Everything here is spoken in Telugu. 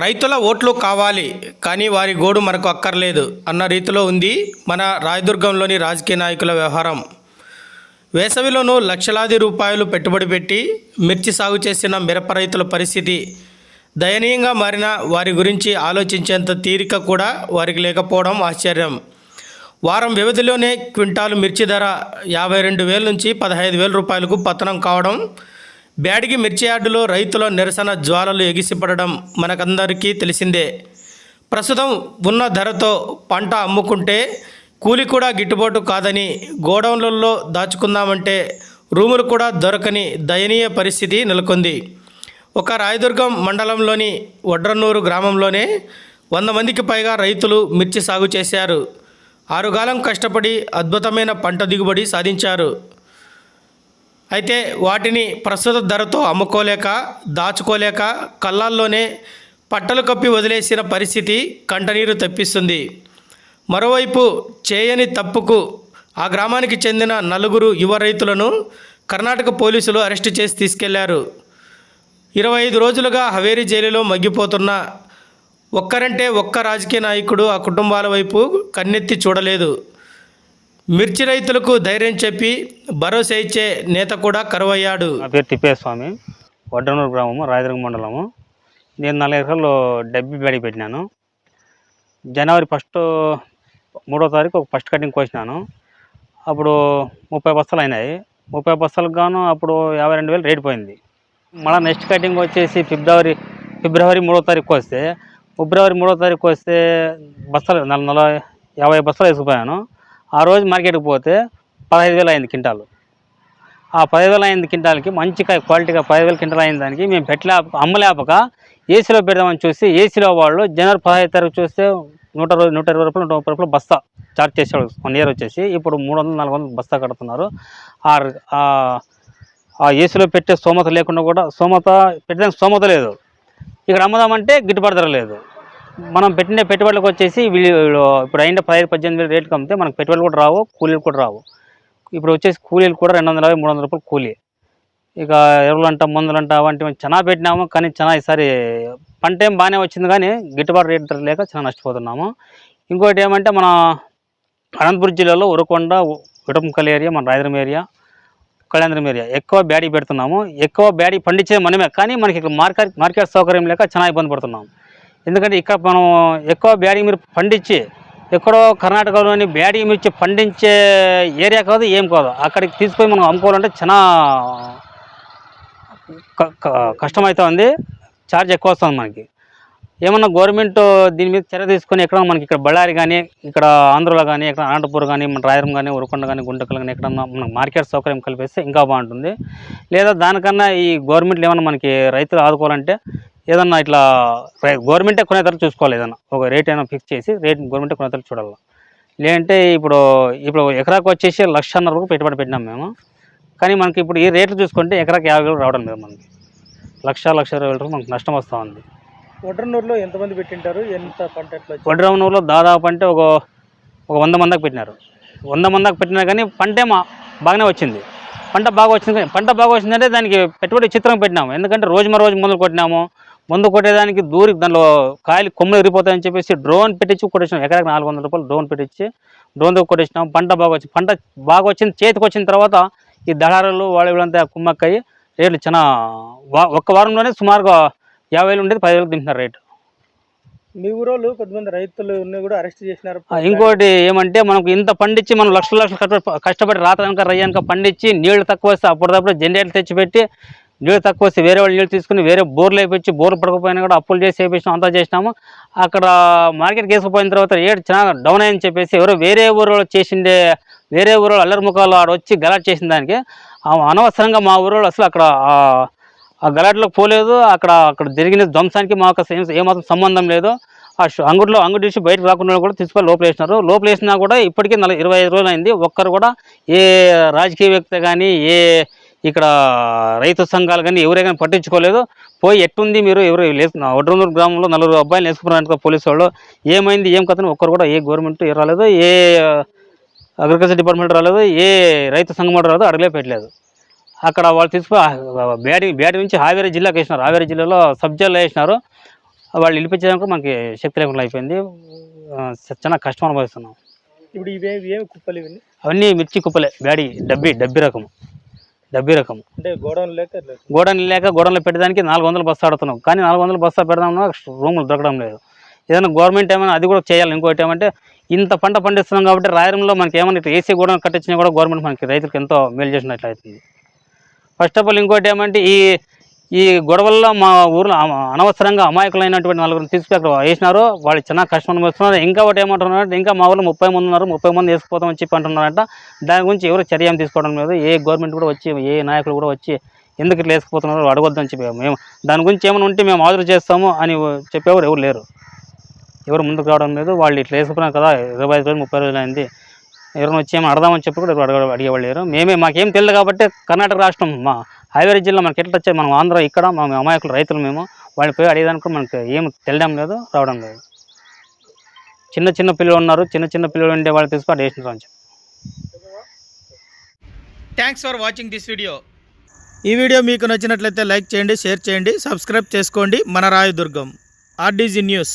రైతుల ఓట్లు కావాలి కానీ వారి గోడు మనకు అక్కర్లేదు అన్న రీతిలో ఉంది మన రాయదుర్గంలోని రాజకీయ నాయకుల వ్యవహారం. వేసవిలోనూ లక్షలాది రూపాయలు పెట్టుబడి పెట్టి మిర్చి సాగు చేసిన మిరప రైతుల పరిస్థితి దయనీయంగా మారిన వారి గురించి ఆలోచించేంత తీరిక కూడా వారికి లేకపోవడం ఆశ్చర్యం. వారం వ్యవధిలోనే క్వింటాలు మిర్చి ధర యాభై రెండు వేల నుంచి పదహైదు వేల రూపాయలకు పతనం కావడం బ్యాడిగి మిర్చి యార్డులో రైతుల నిరసన జ్వాలలు ఎగిసిపడడం మనకందరికీ తెలిసిందే. ప్రస్తుతం ఉన్న ధరతో పంట అమ్ముకుంటే కూలి కూడా గిట్టుబాటు కాదని గోడౌన్లలో దాచుకుందామంటే రూములు కూడా దొరకని దయనీయ పరిస్థితి నెలకొంది. ఒక రాయదుర్గం మండలంలోని వడ్రన్నూరు గ్రామంలోనే వంద మందికి పైగా రైతులు మిర్చి సాగు చేశారు. ఆరుగాలం కష్టపడి అద్భుతమైన పంట దిగుబడి సాధించారు. అయితే వాటిని ప్రస్తుత ధరతో అమ్ముకోలేక దాచుకోలేక కళ్ళాల్లోనే పట్టలు కప్పి వదిలేసిన పరిస్థితి కంటనీరు తప్పిస్తుంది. మరోవైపు చేయని తప్పుకు ఆ గ్రామానికి చెందిన నలుగురు యువ రైతులను కర్ణాటక పోలీసులు అరెస్టు చేసి తీసుకెళ్ళారు. ఇరవై ఐదు రోజులుగా హవేరీ జైలులో మగ్గిపోతున్న ఒక్కరంటే ఒక్క రాజకీయ నాయకుడు ఆ కుటుంబాల వైపు కన్నెత్తి చూడలేదు. మిర్చి రైతులకు ధైర్యం చెప్పి భరోసా ఇచ్చే నేత కూడా కరువయ్యాడు. నా పేరు తిప్పేస్వామి వడ్డనూరు గ్రామము రాయదుర్గ మండలము. నేను నలభై ఎకరాలు డబ్బి బడి పెట్టినాను. జనవరి ఫస్ట్ మూడో తారీఖు ఒక ఫస్ట్ కటింగ్ కోసినాను. అప్పుడు ముప్పై బస్తాలు అయినాయి. ముప్పై బస్తాలకు గాను అప్పుడు యాభై రెండు వేలు రేటు పోయింది. మళ్ళీ నెక్స్ట్ కటింగ్ వచ్చేసి ఫిబ్రవరి ఫిబ్రవరి మూడో తారీఖు వస్తే ఫిబ్రవరి మూడో తారీఖు వస్తే బస్తాలు నల నలభై యాభై బస్తాలు వేసుకుపోయాను. ఆ రోజు మార్కెట్కి పోతే పదహైదు వేలు అయింది క్వింటాలు. ఆ పదివేలు అయింది క్వింటాల్కి మంచి క్వాలిటీగా క్వాలిటీగా పదివేలు క్వింటాల్ అయిన దానికి మేము పెట్టలే అమ్మలేపక ఏసీలో పెడదామని చూసి ఏసీలో వాళ్ళు జనవరి పదహైదు తారీఖు చూస్తే నూట ఇరవై నూట ఇరవై రూపాయలు నూట ముప్పై రూపాయలు బస్తా చార్జ్ చేసేవాడు వన్ ఇయర్ వచ్చేసి ఇప్పుడు మూడు వందలు నాలుగు వందలు బస్తా కడుతున్నారు. ఆ ఆ ఏసీలో పెట్టే స్తోమత లేకుండా కూడా స్తోమత పెట్టడానికి స్తోమత లేదు. ఇక్కడ అమ్మదామంటే గిట్టుబాటు ధర లేదు. మనం పెట్టిన పెట్టుబడులకు వచ్చేసి వీళ్ళు ఇప్పుడు అయిన పదిహేను పద్దెనిమిది వేలు రేట్లు అమ్మితే మనకు పెట్టుబడులు కూడా రావు కూలీలు కూడా రావు. ఇప్పుడు వచ్చేసి కూలీలు కూడా రెండు వందల యాభై మూడు వందల రూపాయలు కూలీ. ఇక ఎరువులు అంట మందులు అంట అవంటివి చాలా పెట్టినాము కానీ చాలా ఈసారి పంట ఏం బాగానే వచ్చింది కానీ గిట్టుబాటు రేటు ధర లేక చాలా నష్టపోతున్నాము. ఇంకోటి ఏమంటే మన అనంతపురం జిల్లాలో ఉరకొండ ఉటంకల్ ఏరియా మన రాయదురం ఏరియా కళ్యాణం ఏరియా ఎక్కువ బ్యాడీ పెడుతున్నాము. ఎక్కువ బ్యాడీ పండించేది మనమే కానీ మనకి ఇక్కడ మార్కెట్ మార్కెట్ సౌకర్యం లేక చాలా ఇబ్బంది పడుతున్నాం ఎందుకంటే ఇక్కడ మనం ఎక్కువ బ్యాడీ మీరు పండించి ఎక్కడో కర్ణాటకలోని బ్యాడీ మిర్చి పండించే ఏరియా కాదు ఏం కాదు. అక్కడికి తీసుకొని మనం అమ్ముకోవాలంటే చాలా క- క- కష్టమవుతా ఉంది. ఛార్జ్ ఎక్కువ వస్తుంది మనకి. ఏమన్నా గవర్నమెంట్ దీని మీద చర్య తీసుకొని ఎక్కడ మనకి ఇక్కడ బళ్ళారి కానీ ఇక్కడ ఆంధ్రలో కానీ ఇక్కడ అనంతపూర్ కానీ మన రాయరం కానీ ఉరకొండ కానీ గుంటకల్ కానీ ఎక్కడన్నా మనకు మార్కెట్ సౌకర్యం కల్పిస్తే ఇంకా బాగుంటుంది. లేదా దానికన్నా ఈ గవర్నమెంట్లు ఏమన్నా మనకి రైతులు ఆదుకోవాలంటే ఏదన్నా ఇట్లా గవర్నమెంటే కొనే ధర చూసుకోవాలి ఏదన్నా. ఒక రేట్ అయినా ఫిక్స్ చేసి రేట్ గవర్నమెంటే కొనే ధర చూడాలి. లేదంటే ఇప్పుడు ఇప్పుడు ఎకరాకు వచ్చేసి లక్షన్నర రూపాయలు పెట్టుబడి పెట్టినాం మేము. కానీ మనకి ఇప్పుడు ఈ రేట్లు చూసుకుంటే ఎకరాకి యాభై వేలు రావడం లేదు మనకి. లక్ష లక్ష ఇరవై వేల రూపాయలు మనకు నష్టం వస్తూ ఉంది. వడ్రన్నూరులో ఎంతమంది పెట్టింటారు? ఎంత పంట ఎట్లా వడ్రవనూరులో దాదాపు అంటే ఒక ఒక వంద మందికి పెట్టినారు. వంద మందికి పెట్టినా కానీ పంట ఏమో బాగానే వచ్చింది. పంట బాగా వచ్చింది పంట బాగా వచ్చిందంటే దానికి పెట్టుబడి చిత్రం పెట్టినాము. ఎందుకంటే రోజు మా రోజు మందులు కొట్టినాము. మందు కొట్టేదానికి దూరి దానిలో కాయలు కొమ్మలు ఎరిగిపోతాయని చెప్పేసి డ్రోన్ పెట్టించి కొట్టేసినాం. ఎకరాకి నాలుగు వందల రూపాయలు డ్రోన్ పెట్టించి డ్రోన్తో కొట్టేసినాం. పంట బాగా వచ్చింది పంట బాగా వచ్చింది. చేతికి వచ్చిన తర్వాత ఈ దళారులు వాళ్ళు వీళ్ళంతా కుమ్మక్కయ్యి రేట్లు చాలా ఒక్క వారంలోనే సుమారుగా యాభై వేలు ఉండేది పదివేలకు దింపినారు రేటు. మీ ఊరోళ్ళు కొంతమంది రైతులు కూడా అరెస్ట్ చేసినారు. ఇంకోటి ఏమంటే మనకు ఇంత పండించి మనం లక్షల లక్షలు కష్టపడి కష్టపడి రాత కనుక రయ్యాక పండించి నీళ్ళు తక్కువ వస్తే అప్పటిదప్పుడు జనరేటర్ తెచ్చిపెట్టి నీళ్ళు తక్కువ వస్తే వేరే వాళ్ళు నీళ్ళు తీసుకుని వేరే బోర్లు వేపించి బోర్లు పడకపోయినా కూడా అప్పులు చేసి వేపించినాం అంతా చేసినాము. అక్కడ మార్కెట్కి వేసుకుపోయిన తర్వాత ఏడు చాలా డౌన్ అయ్యని చెప్పేసి ఎవరో వేరే ఊరు చేసిండే వేరే ఊరు అల్లరి ముఖాలు ఆడ వచ్చి గలాట్ చేసిన దానికి అనవసరంగా మా ఊరు అసలు అక్కడ ఆ- గలాట్లోకి పోలేదు. అక్కడ అక్కడ జరిగిన ధ్వంసానికి మాకు అసలు ఏమాత్రం సంబంధం లేదు. ఆ అంగుడిలో అంగుడి నుంచి బయటకు రాకుండా కూడా తీసుకొని లోపల వేసినారు. లోపల వేసినా కూడా ఇప్పటికీ నలభై ఇరవై ఐదు రోజులు అయింది ఒక్కరు కూడా ఏ రాజకీయ వ్యక్తి కానీ ఏ ఇక్కడ రైతు సంఘాలు కానీ ఎవరే కానీ పట్టించుకోలేదు. పోయి ఎట్టుంది మీరు ఎవరు ఒడ్రనూరు గ్రామంలో నలుగురు అబ్బాయిలు వేసుకున్నారు పోలీసు వాళ్ళు ఏమైంది ఏం కథని ఒక్కరు కూడా ఏ గవర్నమెంట్ రాలేదు ఏ అగ్రికల్చర్ డిపార్ట్మెంట్ రాలేదు ఏ రైతు సంఘం కూడా రాలేదు అడగలే పెట్టలేదు. అక్కడ వాళ్ళు తీసుకుని బ్యాడి బ్యాడి నుంచి హావేరి జిల్లాకి వేసినారు. హావేరి జిల్లాలో సబ్ జిల్లా వేసినారు. వాళ్ళు వెళ్ళిపించడానికి మనకి శక్తి లేకుండా అయిపోయింది. చాలా కష్టం అనుభవిస్తున్నాం. ఇప్పుడు ఇవే కుప్పలు ఇవన్నీ? అవన్నీ మిర్చి కుప్పలే బ్యాడి డబ్బి డబ్బి రకము డబ్బి రకము అంటే గోడౌన్ లేక గోడౌన్ లేక గోడౌన్లో పెట్టడానికి నాలుగు వందలు బస్తా ఆడుతున్నాం. కానీ నాలుగు వందలు బస్తా పెడదామన్నా రూములు దొరకడం లేదు. ఏదైనా గవర్నమెంట్ ఏమైనా అది కూడా చేయాలి. ఇంకోటి ఏమంటే ఇంత పంట పండిస్తున్నాం కాబట్టి రాయరంలో మనకి ఏమైనా ఏసీ గోడౌన్ కట్టించినా కూడా గవర్నమెంట్ మనకి రైతులకు ఎంతో మేలు చేసినట్లు అవుతుంది ఫస్ట్ ఆఫ్ ఆల్ ఇంకోటి ఏమంటే ఈ ఈ గొడవల్లో మా ఊర్లో అనవసరంగా అమాయకులైనటువంటి నలుగురిని తీసుకు అక్కడ వేసినారు. వాళ్ళు చిన్న కష్టం అనుభవిస్తున్నారు. ఇంకా ఒకటి ఏమంటున్నారంటే ఇంకా మా ఊళ్ళో ముప్పై మంది ఉన్నారు. ముప్పై మంది వేసుకుపోతామని చెప్పి అంటున్నారంట. దాని గురించి ఎవరు చర్య తీసుకోవడం లేదు. ఏ గవర్నమెంట్ కూడా వచ్చి ఏ నాయకులు కూడా వచ్చి ఎందుకు ఇట్లా వేసుకుపోతున్నారు? అడగొద్దని చెప్పి మేము దాని గురించి ఏమైనా ఉంటే మేము ఆర్డర్ చేస్తాము అని చెప్పేవారు ఎవరు లేరు. ఎవరు ముందుకు రావడం లేదు. వాళ్ళు ఇట్లా వేసుకున్నారు కదా. ఇరవై ఐదు రోజులు ముప్పై రోజులు అయింది. ఎవరైనా వచ్చి ఏమైనా అడదామని చెప్పి కూడా అడగ అడిగేవాళ్ళు లేరు. మేమే మాకేం తెలియదు కాబట్టి కర్ణాటక రాష్ట్రం మా హైవేరి జిల్లా మనకి ఎట్లా వచ్చాయి మనం ఆంధ్ర ఇక్కడ మా అమాయకులు రైతులు మేము. వాళ్ళని పోయి అడిగేదానికి మనకు ఏం తెలియడం లేదు రావడం లేదు. చిన్న చిన్న పిల్లలు ఉన్నారు చిన్న చిన్న పిల్లలు ఉండే వాళ్ళు తీసుకొని అక్కడ వేసినారు అని చెప్పి. Thanks for watching this video ఈ వీడియో మీకు నచ్చినట్లయితే లైక్ చేయండి షేర్ చేయండి సబ్స్క్రైబ్ చేసుకోండి. మన రాయదుర్గం ఆర్డీజీ న్యూస్.